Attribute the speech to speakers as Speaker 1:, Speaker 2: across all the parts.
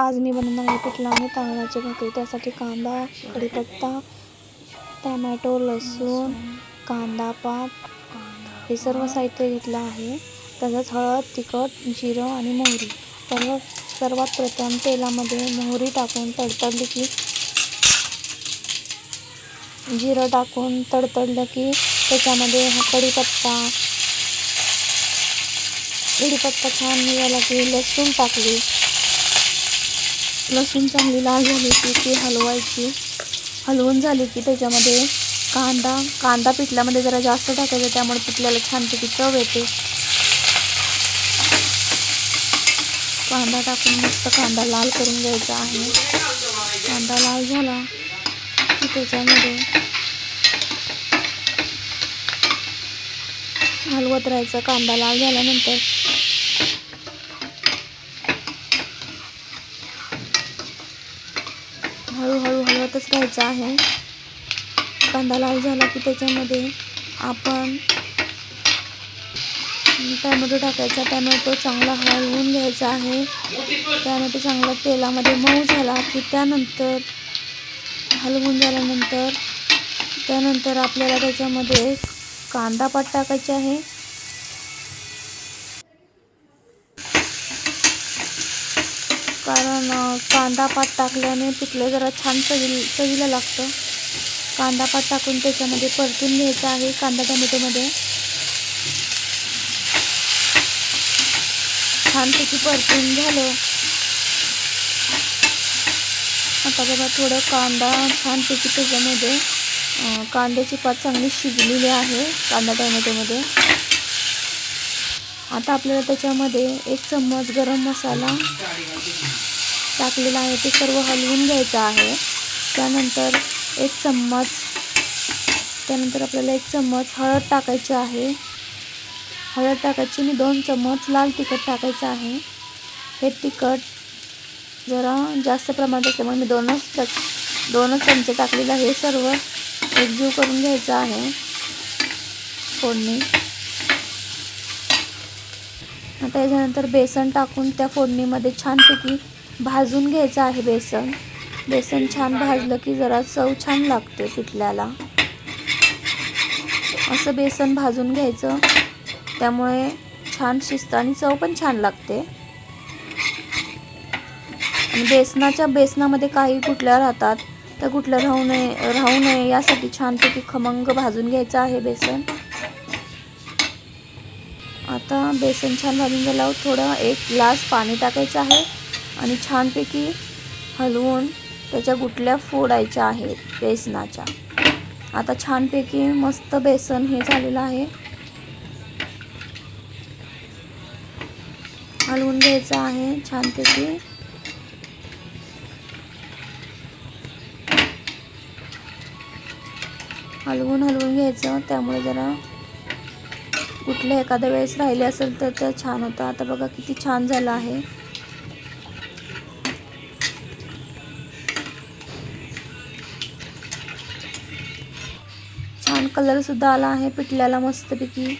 Speaker 1: आज मी बनवणार आहे पिठला आणि तांदळाची भाकरी. त्यासाठी कांदा कढीपत्ता टॅमॅटो लसूण कांदा पात हे सर्व साहित्य घेतलं आहे. तसंच हळद तिखट जिरं आणि मोहरी. सर्व सर्वात प्रथम तेलामध्ये मोहरी टाकून तडतडली की जिरं टाकून तडतडलं की त्याच्यामध्ये हा कढीपत्ता कढीपत्ता छान निघाला की लसूण टाकली. लसूण चांगली लाल झाली की ती हलवायची. हलवून झाली की त्याच्यामध्ये कांदा कांदा पिठल्यामध्ये जरा जास्त टाकायचा त्यामुळे पिठल्याला छानपैकी चव येते. कांदा टाकून मस्त कांदा लाल करून घ्यायचा आहे. कांदा लाल झाला की त्याच्यामध्ये हलवत राहायचं. कांदा लाल झाल्यानंतर हळूहळू हलवतच राहायचं आहे. कांदा लाल झाला की त्याच्यामध्ये आपण टॅमॅटो टाकायचा. टॅमॅटो चांगला हलवून घ्यायचा आहे. टॅमॅटो चांगला तेलामध्ये मऊ झाला की त्यानंतर हलवून झाल्यानंतर त्यानंतर आपल्याला त्याच्यामध्ये कांदा पात टाकायचे आहे. कारण कांदा पात टाकल्याने पिठलं जरा छान चवी चवीला लागतं. कांदा पात टाकून त्याच्यामध्ये परतून घ्यायचं आहे कांदा टोमॅटोमध्ये. छानपैकी परतून झालं. आता बघा थोडं कांदा छानपैकी त्याच्यामध्ये कांद्याची पात चांगली शिजलेली आहे कांदा टोमॅटोमध्ये. आता आपल्याला त्याच्यामध्ये एक चम्मच गरम मसाला टाकलेला आहे. ते सर्व हलवून घ्यायचं आहे. त्यानंतर एक चम्मच त्यानंतर आपल्याला एक चम्मच हळद टाकायची आहे. हळद टाकायची आणि दोन चम्मच लाल तिखट टाकायचं आहे. हे तिखट जरा जास्त प्रमाणात असल्यामुळे मी दोनच टक दोनच चमचे टाकलेलं आहे. हे सर्व एकजीव करून घ्यायचं आहे. फोडणी. आता याच्यानंतर बेसन टाकून त्या फोडणीमध्ये छानपैकी भाजून घ्यायचं आहे बेसन. बेसन छान भाजलं की जरा चव छान लागते पिठल्याला. असं बेसन भाजून घ्यायचं. त्यामुळे छान शिस्त आणि चव पण छान लागते. आणि बेसनाच्या बेसनामध्ये काही कुठल्या राहतात त्या कुठल्या राहू नये राहू नये यासाठी छानपैकी खमंग भाजून घ्यायचं आहे बेसन. आता बेसन छान भाजून झाल्यावर थोडं एक ग्लास पाणी टाकायचं आहे आणि छानपैकी हलवून त्याच्या गुटल्या फोडायच्या आहेत बेसनाच्या. आता छानपैकी मस्त बेसन हे झालेलं आहे. हलवून घ्यायचं आहे छानपैकी. हलवून हलवून घ्यायचं त्यामुळे जरा कुठल्या एखाद्या वेळेस राहिले असेल तर ते छान होतं. आता बघा किती छान झालं आहे. छान कलरसुद्धा आला आहे पिठल्याला मस्तपैकी.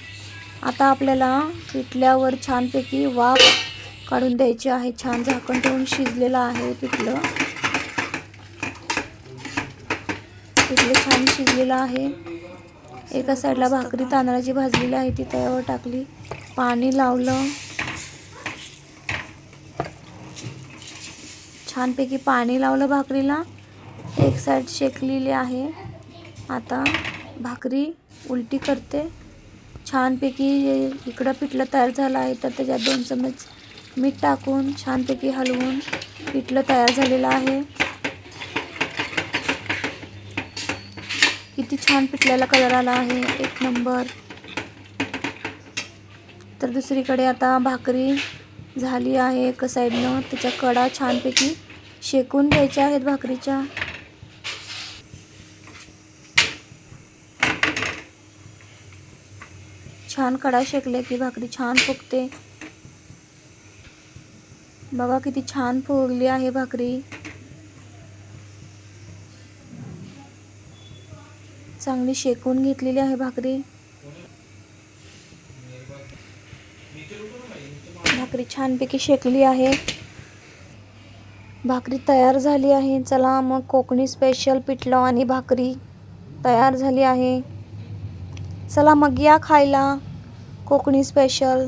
Speaker 1: आता आपल्याला पिठल्यावर छानपैकी वाफ काढून द्यायची आहे. छान झाकण ठेवून शिजलेलं आहे पिठलं पिठलं छान शिजलेलं आहे. एका साईडला भाकरी तांदळाची भाजलेली आहे ती तव्यावर टाकली. पाणी लावलं. छानपैकी पाणी लावलं भाकरीला. एक साईड शेकलेली आहे. आता भाकरी उलटी करते. छानपैकी इकडं पिठलं तयार झालं आहे तर त्याच्यात दोन चमच मीठ टाकून छानपैकी हलवून पिठलं तयार झालेलं आहे. किती छान पिठल्याला कलर आला आहे. एक नंबर. तर दुसरीकडे आता भाकरी झाली आहे एका साईडनं. त्याच्या कडा छानपैकी शेकून घ्यायच्या आहेत भाकरीच्या. छान कडा शेकले की भाकरी छान फुगते. बघा किती छान फुगली आहे भाकरी. चांगली शेकून घेतलेली आहे भाकरी. भाकरी छानपैकी शेकली आहे. भाकरी तयार झाली आहे. चला मग कोकणी स्पेशल पिठलं आणि भाकरी तयार झाली आहे. चला मग या खायला. कोकणी स्पेशल